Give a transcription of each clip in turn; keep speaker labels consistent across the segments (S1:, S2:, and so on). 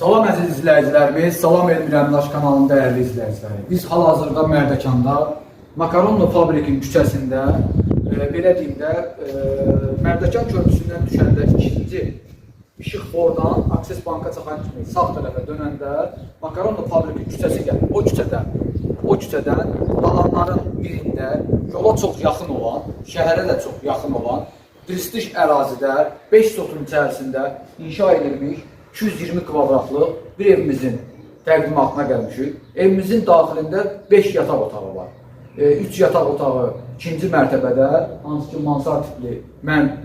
S1: Salam əziz izləyicilərimiz, salam Elmir Əmlaş kanalının dəyərli izləyiciləri. Biz hal-hazırda Mərdəkanda Makaronlu fabrikin küçəsində, e, belə deyim də, e, Mərdəkan körpüsündən düşəndə ikinci İşıq Fordan Akses Banka çıxan kimi sağ tərəfə dönəndə Makaronlu fabrikin küçəsi gəlir. O küçədən, o küçədən alanların birində yola çox yaxın olan, şəhərə də çox yaxın olan prestij ərazidə 5 sotun içərisində inşa edilmiş 220 kvadratlıq bir evimizin təqdimatına gəlmişik. Evimizin daxilində 5 yataq otağı var. 3 yataq otağı ikinci mərtəbədə, hansı ki mansard tipli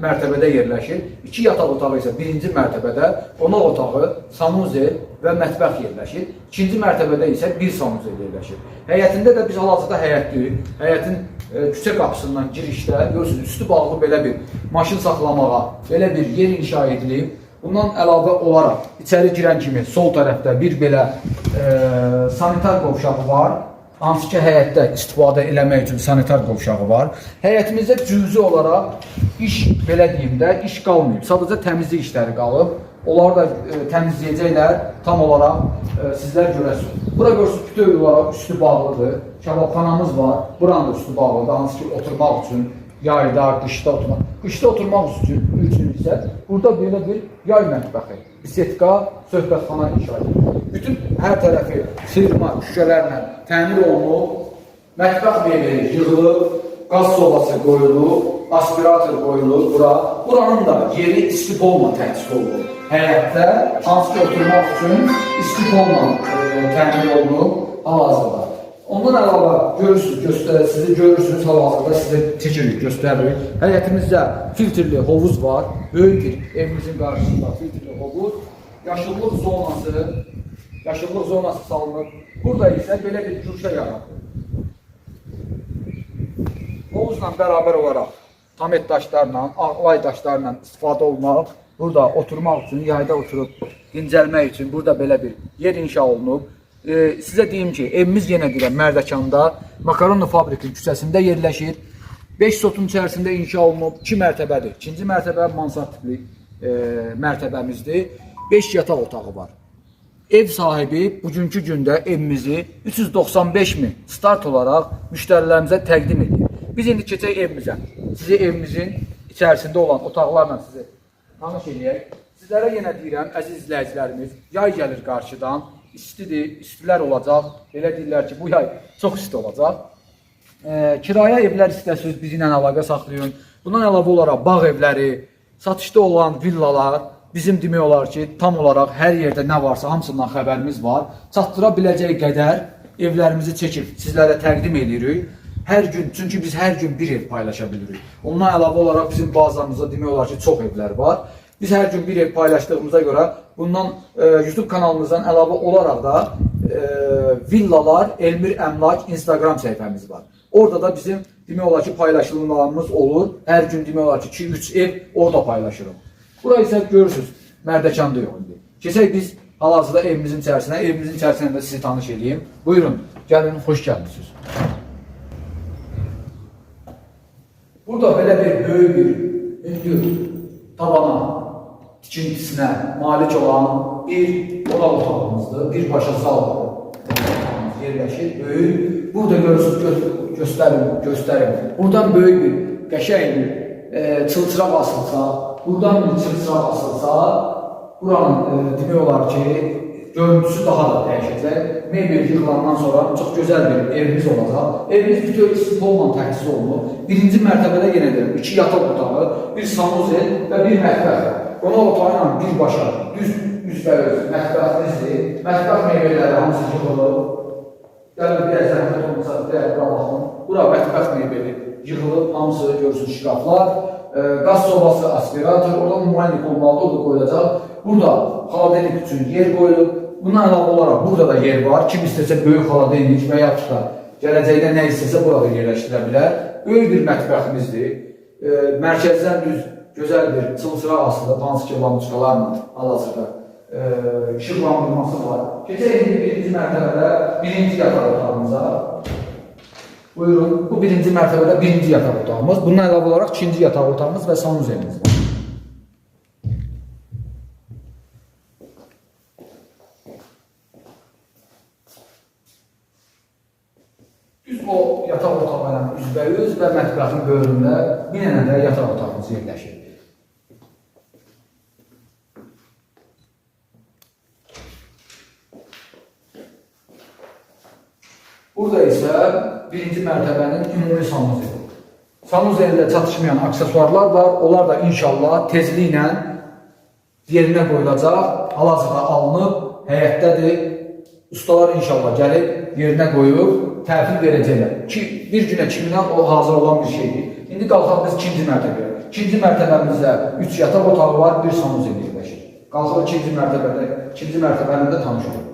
S1: mərtəbədə yerləşir. 2 yataq otağı isə birinci mərtəbədə, qonaq otağı, sanuzel və mətbəx yerləşir. İkinci mərtəbədə isə bir sanuzel yerləşir. Həyətində də biz hal-hazırda həyətdəyik. Həyətin e, küçə qapısından girişdə görürsünüz üstü bağlı belə bir maşın saxlamağa belə bir yer inşa edilib. Bundan əlavə olaraq içəri girən kimi sol tərəfdə bir belə e, sanitar qovşağı var. Hansı ki həyətdə istifadə eləmək üçün sanitar qovşağı var. Həyətimizdə cüzi olaraq iş belə deyim də iş qalmayıb. Sadəcə təmizlik işləri qalıb. Onları da e, təmizləyəcəklər tam olaraq e, sizlər görəsiniz. Bura görürsünüz bütöv olaraq üstü bağlıdır. Kebabxanamız var. Buranın da üstü bağlıdır. Hansı ki oturmaq üçün yayda, qışda oturmaq. Qışda oturmaq üçün, isə burada belə bir yay mətbəxi, bisetka, söhbətxana inşa edilir. Bütün hər tərəfi sıyırma şüşələrlə təmir olunub, mətbəx mebeli yığılıb, qaz sobası qoyulub, aspirator qoyulub bura. Buranın da yeri istipolla təchiz olunub. Həyətdə hansı ki oturmaq üçün istipolla e, təmir olunub hal-hazırda. Ondan əlavə görürsünüz, göstər, sizi görürsünüz hal-hazırda sizə çəkirik, göstəririk. Həyətimizdə filtrli hovuz var. Böyük bir evimizin qarşısında filtrli hovuz. Yaşıllıq zonası, yaşıllıq zonası salınıb. Burada isə belə bir güşə yaradılıb. Hovuzla bərabər olaraq tamet daşlarla, ağlay daşlarla istifadə olunub. Burada oturmaq üçün, yayda oturub dincəlmək üçün burada belə bir yer inşa olunub. Ee, sizə deyim ki, evimiz yenə deyirəm Mərdəkanda, Makaronlu fabrikin küçəsində yerləşir. 5 sotun içərisində inşa olunub, 2 mərtəbədir. İkinci mərtəbə mansard tipli e, mərtəbəmizdir. 5 yataq otağı var. Ev sahibi bugünkü gündə evimizi 395 min start olaraq müştərilərimizə təqdim edir. Biz indi keçək evimizə. Sizi evimizin içərisində olan otaqlarla sizi tanış eləyək. Sizlərə yenə deyirəm, əziz izləyicilərimiz, yay gəlir qarşıdan, istidir, istilər olacaq. Belə deyirlər ki, bu yay çox isti olacaq. E, kirayə evlər istəsiniz bizimlə əlaqə saxlayın. Bundan əlavə olaraq bağ evləri, satışda olan villalar, bizim demək olar ki, tam olaraq hər yerdə nə varsa hamısından xəbərimiz var. Çatdıra biləcək qədər evlərimizi çəkib sizlərə təqdim edirik. Hər gün, çünki biz hər gün bir ev paylaşa bilirik. Ondan əlavə olaraq bizim bazamızda demək olar ki, çox evlər var. Biz hər gün bir ev paylaşdığımıza görə bundan e, YouTube kanalımızdan əlavə olaraq da e, villalar, Elmir Əmlak Instagram səhifəmiz var. Orada da bizim demək olar ki, paylaşımlarımız olur. Hər gün demək olar ki, 2-3 ev orada paylaşırım. Bura isə görürsünüz, Mərdəkanda yox indi. Keçək biz hal-hazırda evimizin içərisinə, evimizin içərisində sizi tanış edeyim. Buyurun, gəlin, xoş gəlmisiniz. Burada belə bir böyük bir hündür tabana, tikintisinə malik olan bir oda otağımızdır. Bir başa zal yerləşir. Böyük. Burada görürsünüz, gö göstərim, göstərim. Buradan böyük bir qəşəng bir e, çılçıraq asılsa, buradan bir çılçıraq asılsa, buranın e, demək olar ki, görüntüsü daha da dəyişəcək. Mebel yıxılandan sonra çox gözəl bir evimiz olacaq. Evimiz bütöv istipolla təchiz olunub. Birinci mərtəbədə yenə iki yataq otağı, bir sanuzel və bir mətbəx. Qonaq otağı ilə birbaşa düz üzbəüz mətbəximizdir. Mətbəx mebelləri hamısı yığılıb. Gəlin bir zəhmət olmasa bir bura baxın. Bura mətbəx mebeli yığılıb, hamısı görürsünüz şkaflar. E, qaz sobası, aspirator, oradan müayinlik olmalıdır, orada qoyulacaq. Burada xaladenik üçün yer qoyulub. Bundan əlavə olaraq burada da yer var. Kim istəsə böyük xaladenik və yaxud da gələcəkdə nə istəsə burada yerləşdirə bilər. Böyük bir mətbəximizdir. E, mərkəzdən düz gözəl bir çılçıra asılı, hansı ki lambuçkalarla hal-hazırda e, ee, işıqlandırması var. Keçək indi birinci mərtəbədə birinci yataq otağımıza. Buyurun, bu birinci mərtəbədə birinci yataq otağımız. Bundan əlavə olaraq ikinci yataq otağımız və sanuzemiz var. Düz o yataq otağına üzbəüz və mətbəxin böyründə bir dənə də yataq otağımız yerləşir. Burada isə birinci mərtəbənin ümumi sanuzel. Sanuzeldə çatışmayan aksesuarlar var. Onlar da inşallah tezliklə yerinə qoyulacaq. Hal-hazırda alınıb, həyətdədir. Ustalar inşallah gəlib yerinə qoyub təhvil verəcəklər. Ki bir günə kimindən o hazır olan bir şeydir. İndi qalxaq biz ikinci mərtəbəyə. İkinci mərtəbəmizdə 3 yataq otağı var, bir sanuzel yerləşir. Qalxaq ikinci mərtəbədə, ikinci mərtəbənin də tanış olun.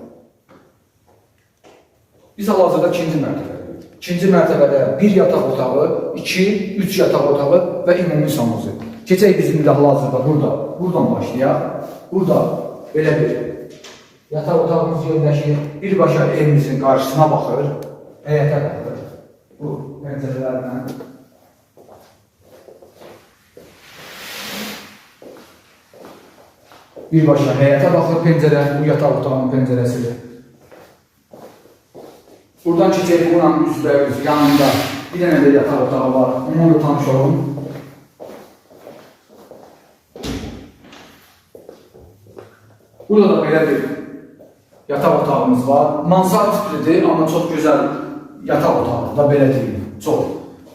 S1: Biz hal-hazırda ikinci mərtəbədəyik. İkinci mərtəbədə bir yataq otağı, iki, üç yataq otağı və ümumi sanuzel. Keçək bizim də hal-hazırda burada, buradan başlayaq. Burada belə bir yataq otağımız yerləşir. Birbaşa evimizin qarşısına baxır, həyətə baxır. Bu pəncərələrlə. Birbaşa həyətə baxır pəncərə, bu yataq otağının pəncərəsidir. Buradan keçək buranın üzbəüz yanında bir dənə də yataq otağı var. Onunla da tanış olun. Burada da belə bir yataq otağımız var. Mansard tiplidir, amma çox gözəl yataq otağı da belə deyil. Çox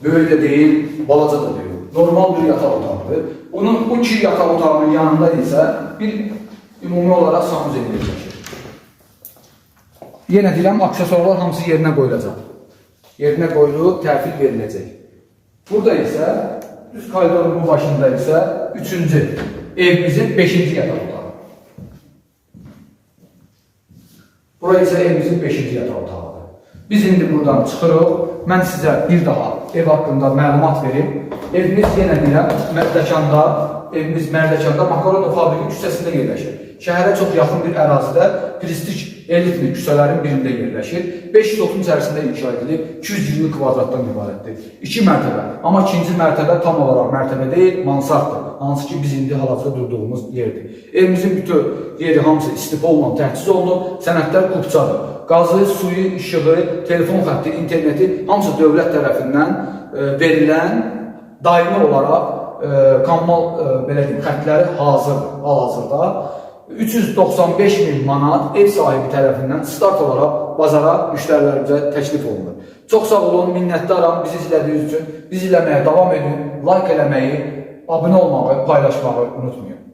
S1: böyük də deyil, balaca da deyil. Normal bir yataq otağıdır. Onun bu iki yataq otağının yanında isə bir ümumi olaraq sanuzel yerləşir. Yenə deyirəm, aksesuarlar hamısı yerinə qoyulacaq. Yerinə qoyulub, təhvil veriləcək. Burada isə, düz koridorun bu başında isə üçüncü, evimizin beşinci yataq otağı. Bura isə evimizin beşinci yataq otağıdır. Biz indi buradan çıxırıq. Mən sizə bir daha ev haqqında məlumat verim. Evimiz yenə deyirəm, Mərdəkanda, evimiz Mərdəkanda Makaronov fabriki küçəsində yerləşir. Şəhərə çox yaxın bir ərazidə prestij elitli küçələrin birində yerləşir. 500 otun içərisində inşa edilib, 220 kvadratdan ibarətdir. 2 mərtəbə, amma ikinci mərtəbə tam olaraq mərtəbə deyil, mansarddır. Hansı ki biz indi hal-hazırda durduğumuz yerdir. Evimizin bütün yeri hamısı istifadə təchiz olunub, sənədlər kupçadır. Qazı, suyu, işığı, telefon xətti, interneti hamısı dövlət tərəfindən e, verilən daimi olaraq e, kommunal e, belə deyim, hal-hazırda. 395 min manat ev sahibi tərəfindən start olaraq bazara müştərilərimizə təklif olunur. Çox sağ olun, minnətdaram bizi izlədiyiniz üçün. Bizi izləməyə davam edin, like eləməyi, abunə olmağı, paylaşmağı unutmayın.